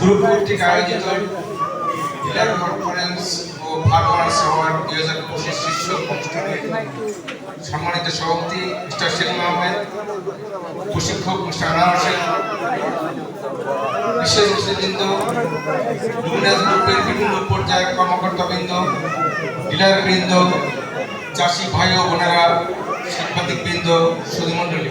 Group আয়োজিত conference ও হাজার সম্মানিত সভাপতি মিস্টার সেলিম আহমেদ, প্রশিক্ষক মিস্টার লুমিনাস গ্রুপের বিভিন্ন পর্যায়ের কর্মকর্তাবৃন্দ, ডিলারবৃন্দ, চাষি ভাই ও বোনেরা, সাংবাদিকবৃন্দ সুধীমণ্ডলী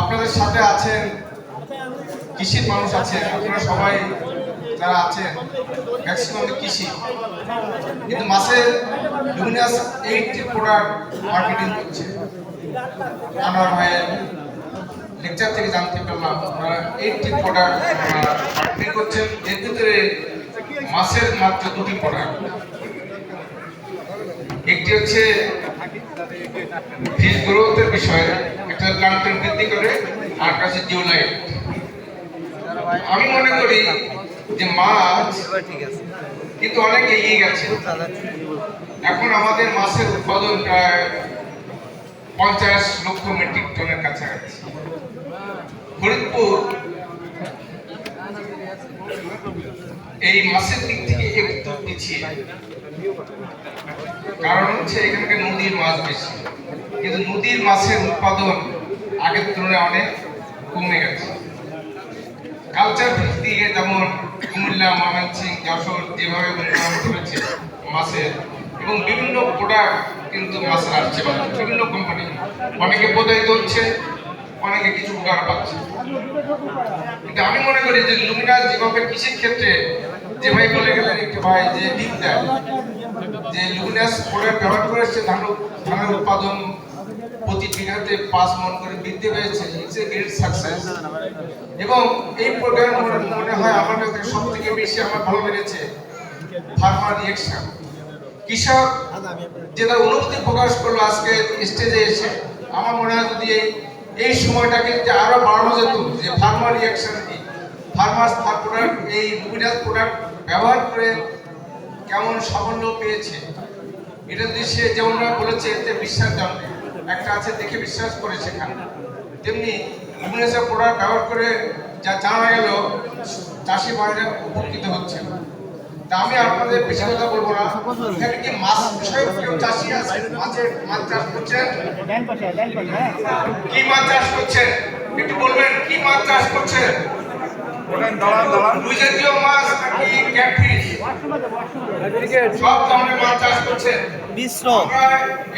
আপনাদের সাথে আছেন কৃষির মানুষ আছেন, আপনারা সবাই যারা আছেন ম্যাক্সিমাম কৃষি। কিন্তু মাছের লুমিনাস এইটটি প্রোডাক্ট মার্কেটিং করছে। আমার ভাইয়ের লেকচার থেকে জানতে পারলাম, আপনারা এইটটি প্রোডাক্ট মার্কেটিং করছেন। এর ভিতরে মাছের মাত্র দুটি প্রোডাক্ট একটি হচ্ছে ফিশ গ্রোথের বিষয়ে। একটা প্লান্টেন বৃদ্ধি করে আর কাছে জিওলাইট আমি মনে করি যে মাছ কিন্তু অনেক এগিয়ে গেছে। এখন আমাদের মাছের উৎপাদন প্রায় পঞ্চাশ লক্ষ মেট্রিক টনের কাছাকাছি। ফরিদপুর এই মাছের দিক থেকে একটু পিছিয়ে। কারণ হচ্ছে এখানকার নদীর মাছ বেশি। কিন্তু নদীর মাছের উৎপাদন আগের তুলনায় অনেক কমে গেছে। কালচার দিক যেমন কুমিল্লা ময়মনসিং যশোর যেভাবে উন্নয়ন করেছে মাছের, এবং বিভিন্ন প্রোডাক্ট কিন্তু মাছের আসছে বিভিন্ন কোম্পানি অনেকে প্রদায়িত হচ্ছে, অনেকে কিছু উপকার পাচ্ছে। কিন্তু আমি মনে করি যে লুমিনাস যেভাবে কৃষির ক্ষেত্রে যে ভাই বলে গেলেন একটু ভাই, যে দেয়, যে ব্যবহার করে সে ধান ধানের উৎপাদন প্রতি বিঘাতে পাঁচ মন করে বৃদ্ধি পেয়েছে ইটস এ গ্রেট সাকসেস এবং এই প্রোগ্রাম মনে হয় আমার কাছে সব থেকে বেশি আমার ভালো লেগেছে ফার্মার রিয়েকশন কৃষক যে তার অনুভূতি প্রকাশ করল আজকে স্টেজে এসে, আমার মনে হয় যদি এই সময়টাকে আরও বাড়ানো যেত, যে ফার্মার রিয়াকশন কি ফার্মার্স প্রোডাক্ট এই লুমিনাস প্রোডাক্ট ব্যবহার করে কেমন সাফল্য পেয়েছে। এটা যদি সে যেমন বলেছে এতে বিশ্বাস জন্মে একটা আছে দেখে বিশ্বাস করে সেখানে। তেমনি লুমিনাসের প্রোডাক্ট ব্যবহার করে যা জানা গেল চাষি ভাইরা উপকৃত হচ্ছে তা আমি আপনাদের বেশি কথা বলব না। এখানে কি মাছ বিষয়ে কেউ চাষি আছে? মাছের মাছ চাষ করছেন? কি মাছ চাষ করছেন? একটু বলবেন কি মাছ চাষ করছেন? দুই জাতীয় মাছ নাকি ক্যাটফিশ? সব ধরনের মাছ চাষ করছেন? মিশ্র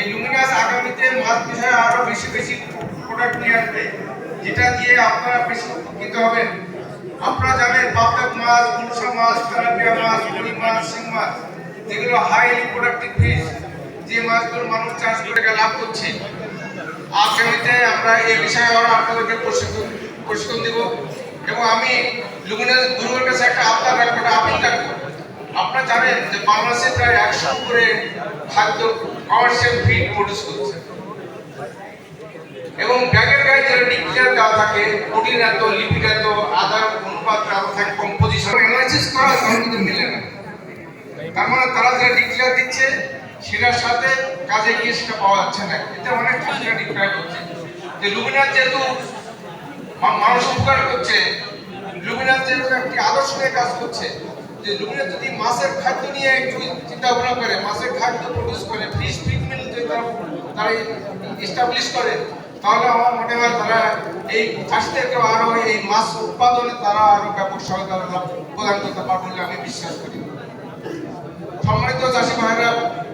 এই লুমিনাস আগামীতে মাছ বিষয়ে আরও বেশি বেশি প্রোডাক্ট নিয়ে আসবে যেটা দিয়ে আপনারা বেশি উপকৃত হবেন। আপনারা জানেন পাবদা মাছ গুলশা মাছ তেলাপিয়া মাছ রুই মাছ শিং মাছ যেগুলো হাইলি প্রোডাক্টিভ ফিশ যে মাছগুলো মানুষ চাষ করে লাভ করছে। আগামীতে আমরা এই বিষয়ে আরও আপনাদেরকে প্রশিক্ষণ প্রশিক্ষণ দেব। এবং আমি লুমিনাস গুরুর কাছে একটা আবদার রাখব, একটা আপিল রাখব। আপনারা জানেন যে বাংলাদেশে প্রায় একশো করে খাদ্য কমার্শিয়াল ফিড প্রডিউস করছে এবং ব্যাগের গায়ে যেটা ডিক্লেয়ার দেওয়া থাকে প্রোটিন এত লিপিড এত, আদার অনুপাত এত থাকে কম্পোজিশন অ্যানালাইসিস করা তার কিন্তু মিলে না। তার মানে তারা যেটা ডিক্লেয়ার দিচ্ছে, সেটার সাথে কাজে গিয়ে সেটা পাওয়া যাচ্ছে না। এতে অনেক চাষিরা ডিক্লেয়ার করছে যে লুমিনার যেহেতু মানুষ উপকার করছে। লুমিনাস যেহেতু একটি আদর্শ নিয়ে কাজ করছে, যে লুমিনাস যদি মাছের খাদ্য নিয়ে একটু চিন্তা ভাবনা করে, মাছের খাদ্য প্রডিউস করে ফিশ ফিড যদি তারা তারা এস্টাবলিশ করে, তাহলে আমার মনে হয় তারা এই চাষিদেরকে আরও এই মাছ উৎপাদনে তারা আরও ব্যাপক সহায়তা প্রদান করতে পারবে বলে আমি বিশ্বাস করি। সম্মানিত চাষি ভাইরা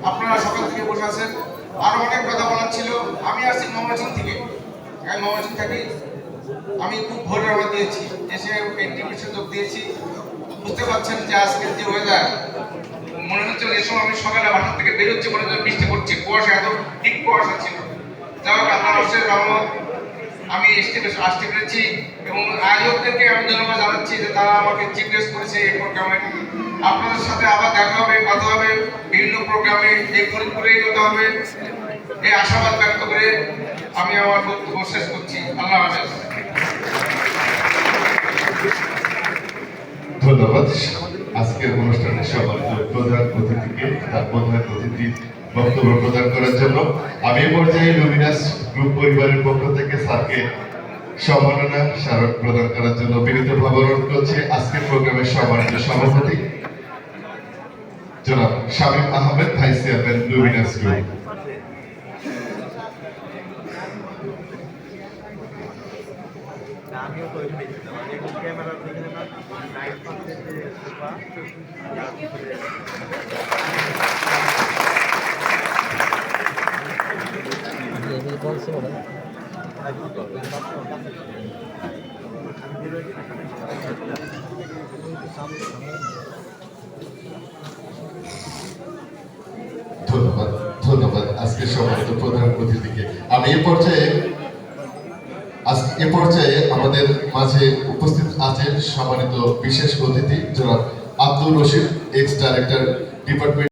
আপনারা সকাল থেকে বসে আছেন। আরও অনেক কথা বলার ছিল। আমি আসছি ময়মনসিং থেকে। আমি ময়মনসিং থাকি। আমি খুব ভোর রওনা দিয়েছি। এসে এনটিভিতে যোগ দিয়েছি। বুঝতে পারছেন যে আজকের যে ওয়েদার মনে হচ্ছে এই সময় আমি সকালে বাসা থেকে বেরোচ্ছি মনে হচ্ছে বৃষ্টি পড়ছে। কুয়াশা এত ঠিক কুয়াশা ছিল। যাই হোক আল্লাহ রসের রহমত, আমি আসতে আসতে পেরেছি এবং আয়োজকদেরকে আমি ধন্যবাদ জানাচ্ছি যে তারা আমাকে জিজ্ঞেস করেছে এই প্রোগ্রামে আপনাদের সাথে আবার দেখা হবে, কথা হবে, বিভিন্ন প্রোগ্রামে এই ফরিদপুরেই কথা হবে। এই আশাবাদ ব্যক্ত করে আমি আমার বক্তব্য শেষ করছি। আল্লাহ হাফেজ। ধন্যবাদ। আজকের অনুষ্ঠানে সম্মানিত প্রধান অতিথিকে তার প্রধান অতিথি বক্তব্য প্রদান করার জন্য আমি পর্যায়ে লুমিনাস গ্রুপ পরিবারের পক্ষ থেকে স্যারকে সম্মাননা স্মারক প্রদান করার জন্য বিনীতভাবে অনুরোধ করছি। আজকের প্রোগ্রামের সম্মানিত সভাপতি জনাব Shamim Ahmed, vice chairman Luminous group. আমিও তো ওইখানে ছিলাম আমি এখন ক্যামেরার দিকে না নাইট পাচ্ছে যে সোফা ধন্যবাদ ধন্যবাদ। আজকে সম্মানিত প্রধান অতিথিকে। আমি এ পর্যায়ে এ পর্যায়ে আমাদের মাঝে উপস্থিত আছেন সম্মানিত বিশেষ অতিথি জনাব Abdul Rashid ex director department